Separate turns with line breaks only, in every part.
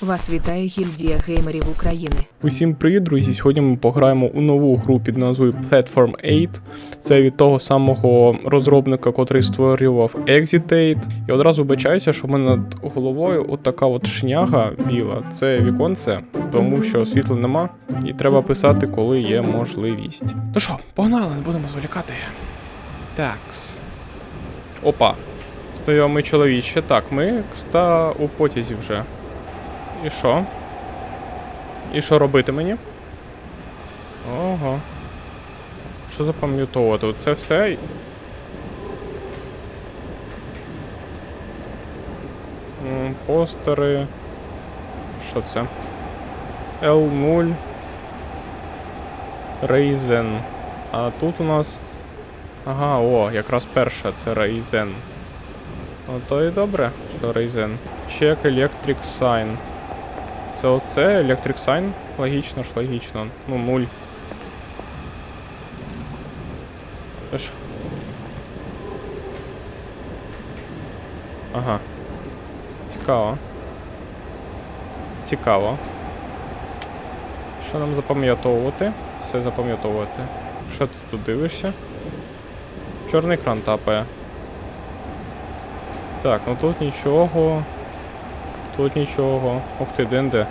Вас вітає гільдія геймерів України.
Усім привіт, друзі! Сьогодні ми пограємо у нову гру під назвою Platform 8. Це від того самого розробника, котрий створював Exitate. І одразу вбачаюся, що в мене над головою от така от шняга біла. Це віконце, тому що світла нема, і треба писати, коли є можливість. Ну що, погнали, не будемо зволікати. Такс. Опа. Знайомий чоловіче. Так, ми кста у потязі вже. І що? І що робити мені? Ого. Що запам'ятовувати? Це все. Постери. Що це? L0. Ryzen. А тут у нас. Ага, о, якраз перша це Ryzen. Ну то і добре, що Ryzen. Check Electric Sign. Це оце Electric Sign? Логічно ж, логічно. Ну, нуль. Це ж. Ага. Цікаво. Цікаво. Що нам запам'ятовувати? Все запам'ятовувати. Що ти тут дивишся? Чорний екран тапає. Так, ну тут нічого. Тут нічого. Ух ти, денде.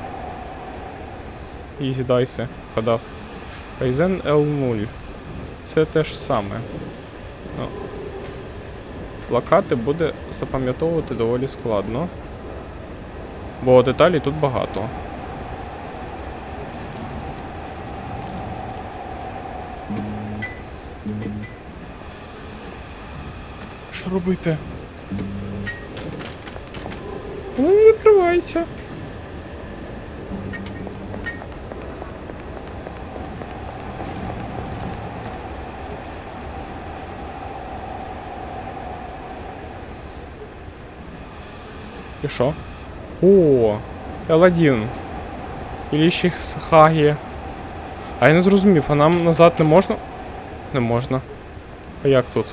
Ізі дайси. Гадав. Ryzen L0. Це те ж саме. Ну. Плакати буде запам'ятовувати доволі складно. Бо деталей тут багато. Що робити? Відкривайся. І що? О, L1. Ілі ще Хагі. А я не зрозумів, а нам назад не можна? Не можна. А як тут?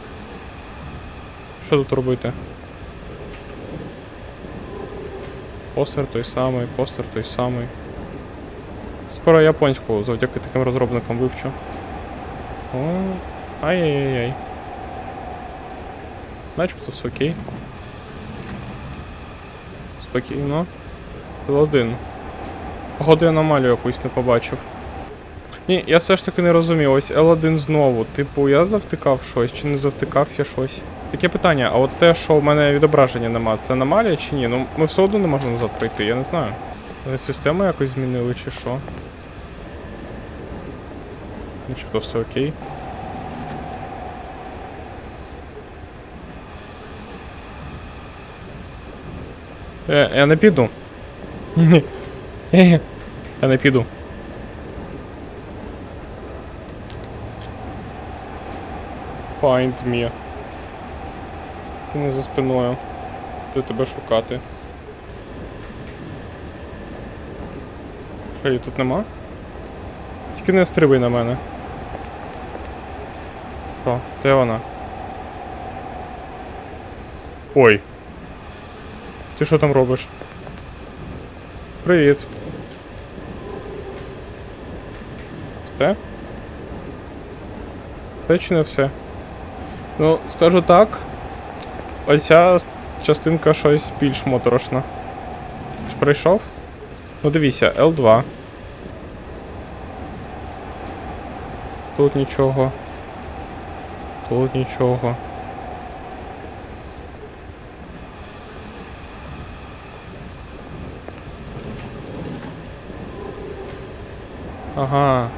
Що тут робити? Постер той самий, постер той самий. Скоро японську завдяки таким розробникам вивчу. О, ай-яй-яй. Начебто все окей. Спокійно. L1. Походу я аномалію якусь не побачив. Ні, я все ж таки не розумів, ось L1 знову. Типу, я завтикав щось чи не завтикав я щось. Таке питання, а от те, що в мене відображення нема, це аномалія чи ні? Ну ми все одно не можемо назад пройти, я не знаю. Систему якось змінили чи що? Начебто все окей. Е, я не піду. Я не піду. Find me. Ти не за спиною. Де тебе шукати? Що її тут нема? Тільки не стрибай на мене. Що? Де вона? Ой. Ти що там робиш? Привіт. Все? Все чи не все? Ну, скажу так. Оця частинка щось більш моторошна. Ж прийшов? Ну дивіться, L2. Тут нічого. Тут нічого. Ага.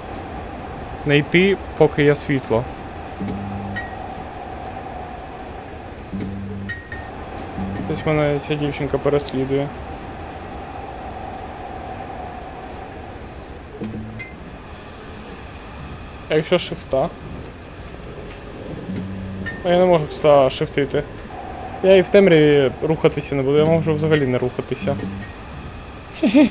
Не йти, поки є світло. Ось мене ця дівчинка переслідує. А якщо шифта? А я не можу кста шифтити. Я і в темряві рухатися не буду, я можу взагалі не рухатися. Хе-хе.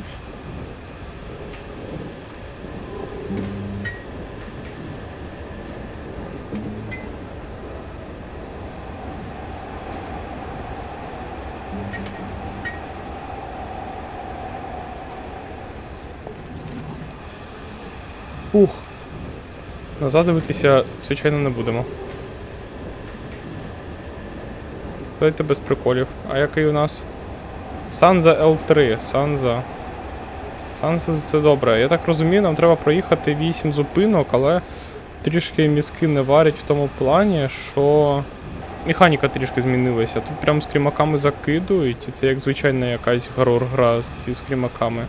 Ух. Назад дивитися, звичайно, не будемо. Давайте без приколів. А який у нас? Санза L3. Санза. Санза це добре. Я так розумію, нам треба проїхати 8 зупинок, але трішки мізки не варять в тому плані, що. Механіка трішки змінилася. Тут прям з крімаками закидують, і це як звичайна якась горор гра зі скрімаками.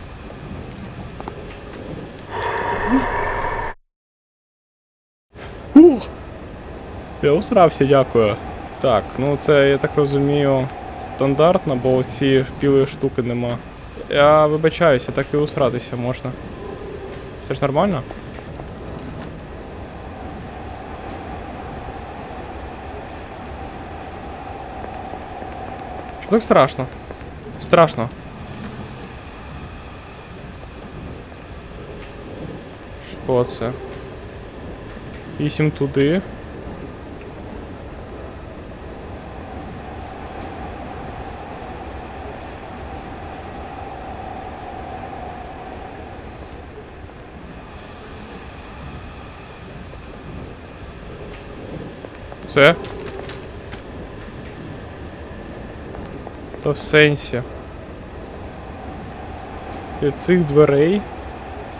Я усрався, дякую. Так, ну це, я так розумію, стандартно, бо ці білої штуки нема. Я вибачаюся, так і усратися можна. Це ж нормально? Що так страшно? Страшно. Що це? Вісім туди. Все? Та в сенсі. Від цих дверей.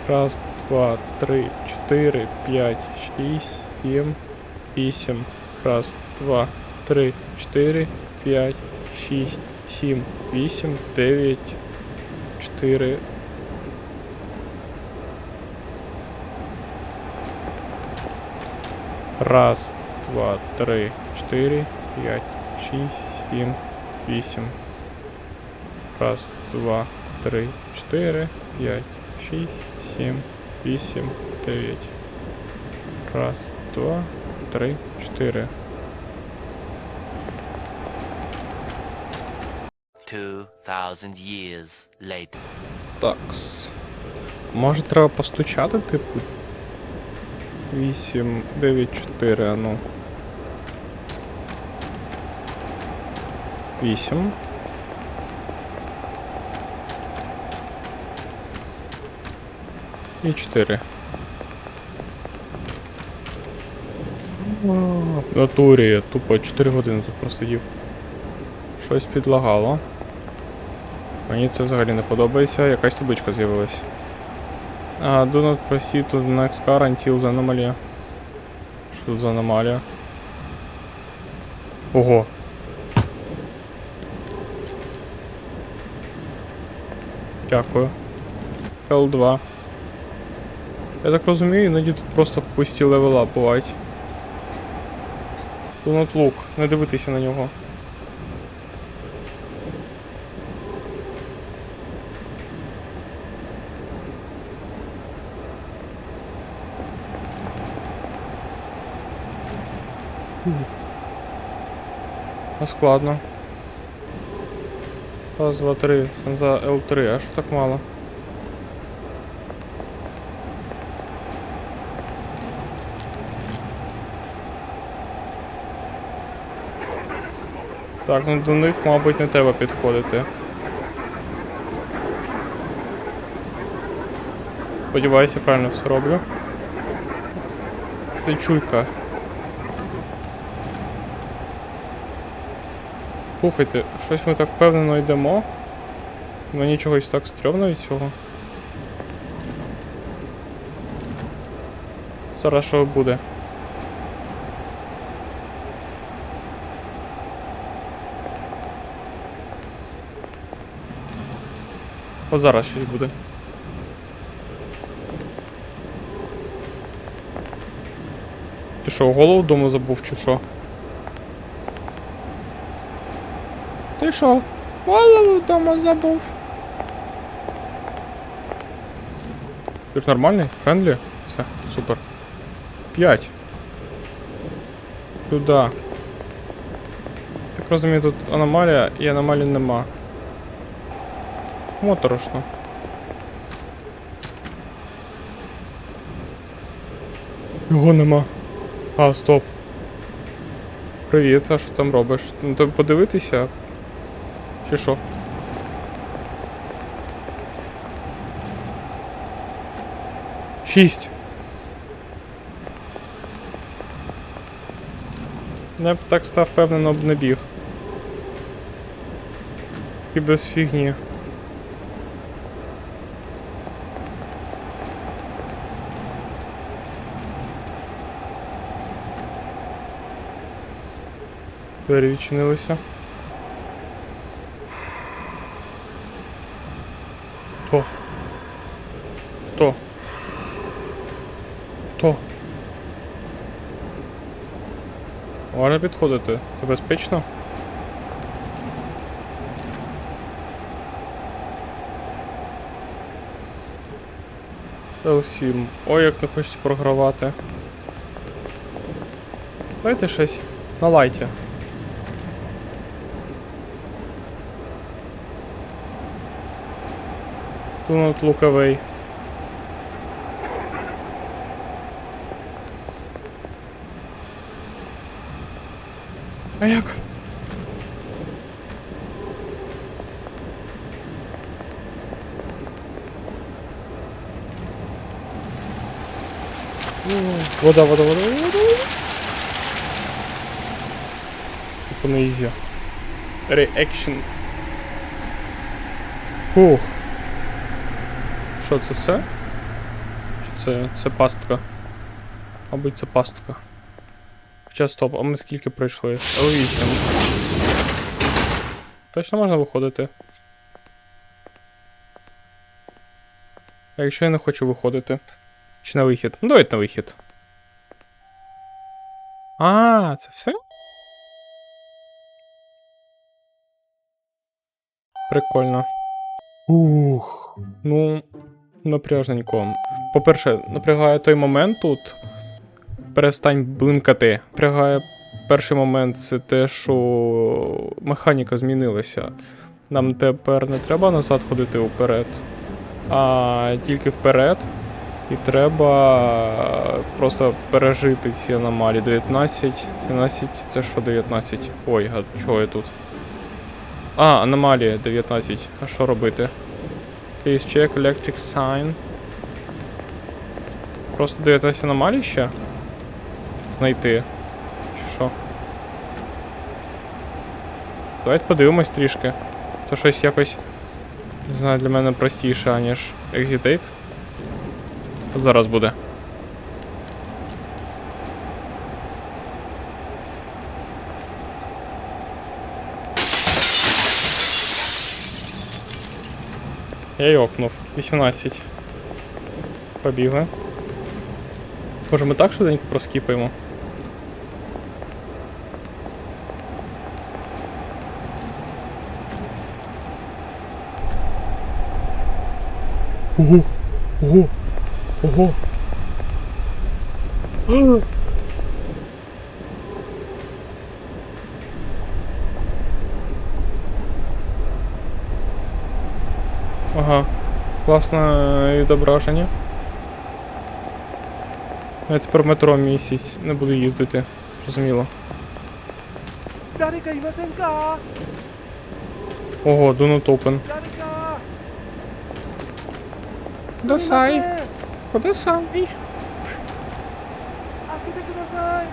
Раз, два, три, чотири, п'ять, шість, сім, вісім. Раз, два, три, чотири, п'ять, шість, сім, вісім, дев'ять, чотири. Раз, два, три, чотири, п'ять, шість, сім, вісім. Раз, два, три, чотири, п'ять, шість, сім, вісім, дев'ять. Раз, два, три, чотири.
2,000 years later.
Такс. Може треба постучати, типу. 8, 9, 4, а ну. 8. І 4. В натурі я тупо 4 години тут просидів. Щось підлагало. Мені це взагалі не подобається, якась табличка з'явилась. Uh, do not proceed to the next car until the anomaly. Що за аномалія? Ого. Дякую. L2. Я так розумію, іноді тут просто пусті левела бувають. Do not look, не дивитися на нього. Складно. Раз, два, три. Санза L3, а що так мало? Так, ну до них, мабуть, не треба підходити. Сподіваюся, правильно все роблю. Це чуйка. Слухайте, щось ми так впевнено йдемо. Мені чогось так стрьомно від цього. Зараз що буде? От зараз щось буде. Ти що, голову вдома забув чи що? Ти що, голову вдома забув? Ти ж нормальний? Френдлі? Все, супер. П'ять. Сюда. Так розумію, тут аномалія і аномалії нема. Моторошно. Його нема. А, стоп. Привіт, а що там робиш? Ну тобі подивитися? Чи що? Шість. Не б так став впевнено б не біг. І без фігні. Двері відчинилися. Можна підходити. Це безпечно? L7. Ой, як не хочеться програвати. Дайте щось на лайті. Do not А як? Вода, вода, вода, вода, вода. Типу на ізі. Reaction. Ух. Що це все? Чи це, це пастка? Мабуть, це пастка. Хоча стоп, а ми скільки пройшли? Л8. Точно можна виходити? А якщо я не хочу виходити? Чи на вихід? Ну давайте на вихід. А, це все? Прикольно. Ух. Ну, напряжненько. По-перше, напрягає той момент тут. Перестань блимкати. Напрягає перший момент це те, що механіка змінилася. Нам тепер не треба назад ходити вперед, а тільки вперед. І треба просто пережити ці аномалії. 19, 12, це що 19? Ой, а чого я тут? А, аномалія 19. А що робити? Please check electric sign. Просто 19 аномалій ще? Знайти. Чи що? Давайте подивимось трішки. То щось якось. Не знаю, для мене простіше, аніж Exitate. От зараз буде. Я йокнув. 18. Побігли. Може ми так швиденько проскіпаємо? Ого! Ого! Ого! Ага, класне відображення. Я тепер метро місяць не буду їздити, зрозуміло. Ого, do not open. Кудасай.
すみません
Куди сам?
開けてください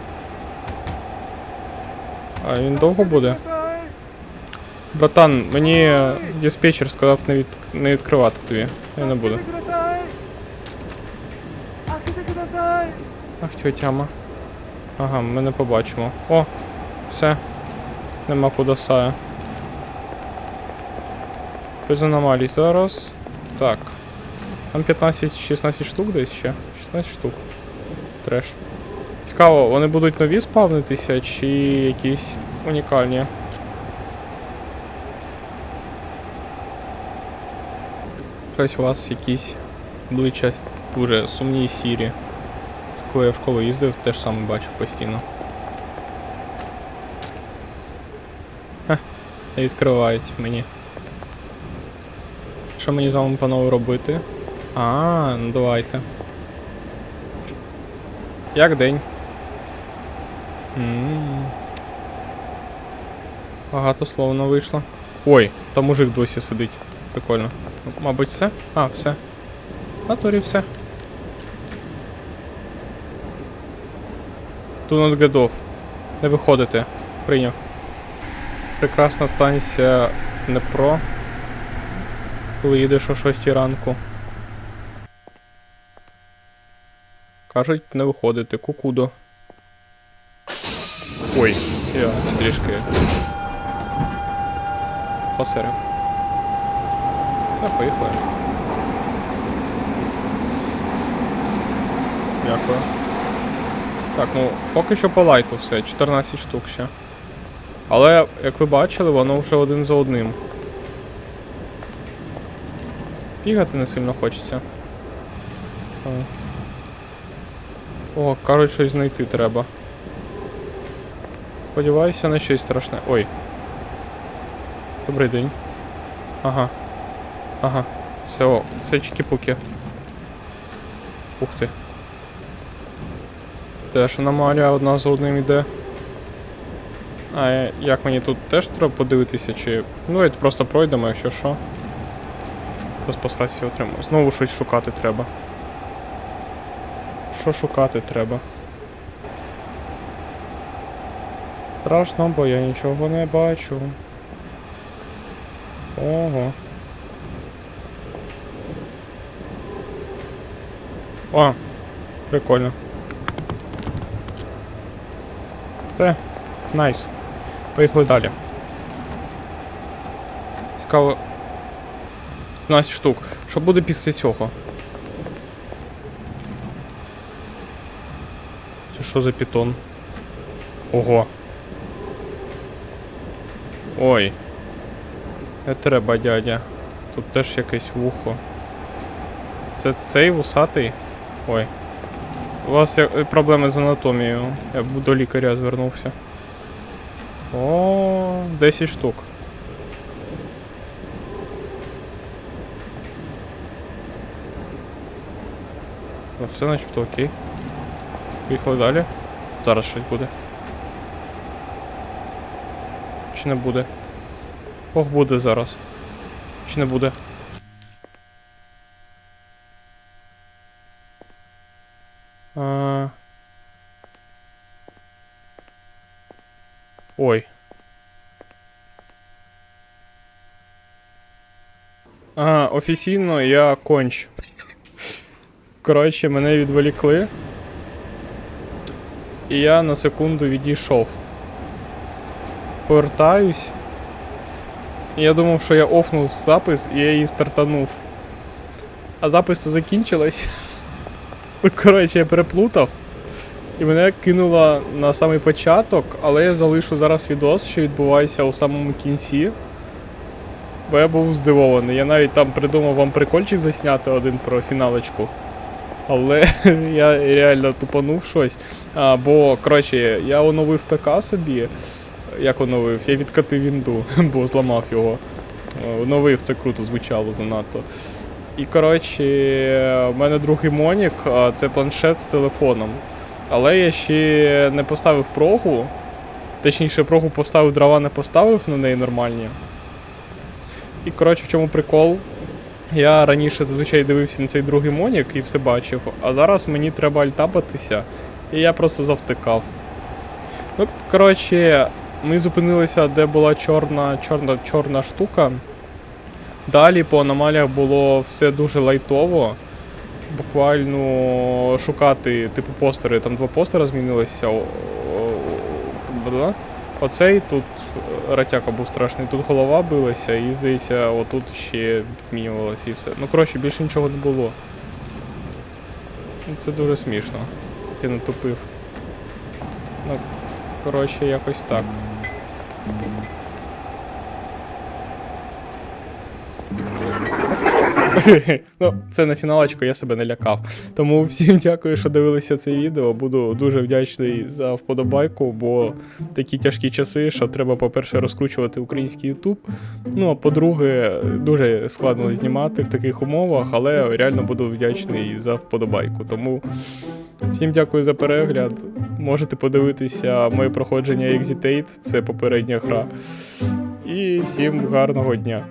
А він довго буде?
開けてください
Братан, мені диспетчер сказав не, від... не відкривати тобі. Я не буду.
開けてください開けてください
Ах, тьотяма. Ага, ми не побачимо. О, все. Нема куди сая. Без аномалій зараз. Так. Там 15-16 штук десь ще. 16 штук. Треш. Цікаво, вони будуть нові спавнитися чи якісь унікальні? Щось у вас якісь обличчя дуже сумні і сірі. Коли я в школу їздив, теж саме бачив постійно. Хе, відкривають мені. Що мені з вами панове робити? А, ну давайте. Як день? м Багато словно вийшло. Ой, там мужик досі сидить. Прикольно. Мабуть, все? А, все. В Натурі все. Get off. Не виходити. Прийняв. Прекрасна станція Днепро. Коли їдеш о 6 ранку. Кажуть, не виходити. Кукудо. Ой, я трішки. Посерив. Та, поїхали. Дякую. Так, ну поки що по лайту все, 14 штук ще. Але, як ви бачили, воно вже один за одним. Бігати не сильно хочеться. О, кажуть, щось знайти треба. Сподіваюся на щось страшне. Ой. Добрий день. Ага. Ага. Все, все чики-пуки. Ух ти. Теж аномалія одна за одним іде. А як мені тут теж треба подивитися, чи. Ну, давайте просто пройдемо, якщо що. Просто посраться отримаю. Знову щось шукати треба. Що шукати треба? Страшно, бо я нічого не бачу. Ого. О, прикольно. Те, найс. Поїхали далі. Цікаво. 15 штук. Що буде після цього? Що за пітон? Ого. Ой. Не треба, дядя. Тут теж якесь вухо. Це цей вусатий? Ой. У вас е, проблеми з анатомією. Я до лікаря звернувся. О, 10 штук. Ну, все начебто окей. Поїхали далі. Зараз щось буде. Чи не буде? Ох, буде зараз. Чи не буде? А... Ой. А, офіційно я конч. Коротше, мене відволікли. І я на секунду відійшов. Повертаюсь. Я думав, що я офнув запис і я її стартанув. А запис закінчилась. Ну, коротше, я переплутав. І мене кинуло на самий початок, але я залишу зараз відос, що відбувається у самому кінці. Бо я був здивований. Я навіть там придумав вам прикольчик засняти один про фіналочку. Але я реально тупанув щось. А, бо, коротше, я оновив ПК собі. Як оновив? Я відкатив вінду, бо зламав його. Е, Оновив, це круто звучало занадто. І коротше, в мене другий Монік, це планшет з телефоном. Але я ще не поставив прогу. Точніше, прогу поставив, дрова не поставив на неї нормальні. І коротше, в чому прикол? Я раніше зазвичай дивився на цей другий Монік і все бачив, а зараз мені треба альтабатися, і я просто завтикав. Ну, коротше, ми зупинилися, де була чорна, чорна, чорна штука. Далі по аномаліях було все дуже лайтово. Буквально шукати, типу, постери. Там два постери змінилися. Оцей тут е, ратяка був страшний, тут голова билася, і здається, отут ще змінювалося і все. Ну, коротше, більше нічого не було. Це дуже смішно. Я натупив. Ну, коротше, якось так. ну, це на фіналочку, я себе не лякав. Тому всім дякую, що дивилися це відео. Буду дуже вдячний за вподобайку, бо такі тяжкі часи, що треба, по-перше, розкручувати український YouTube. Ну, а по-друге, дуже складно знімати в таких умовах, але реально буду вдячний за вподобайку. Тому всім дякую за перегляд. Можете подивитися моє проходження Exitate, це попередня гра. І всім гарного дня.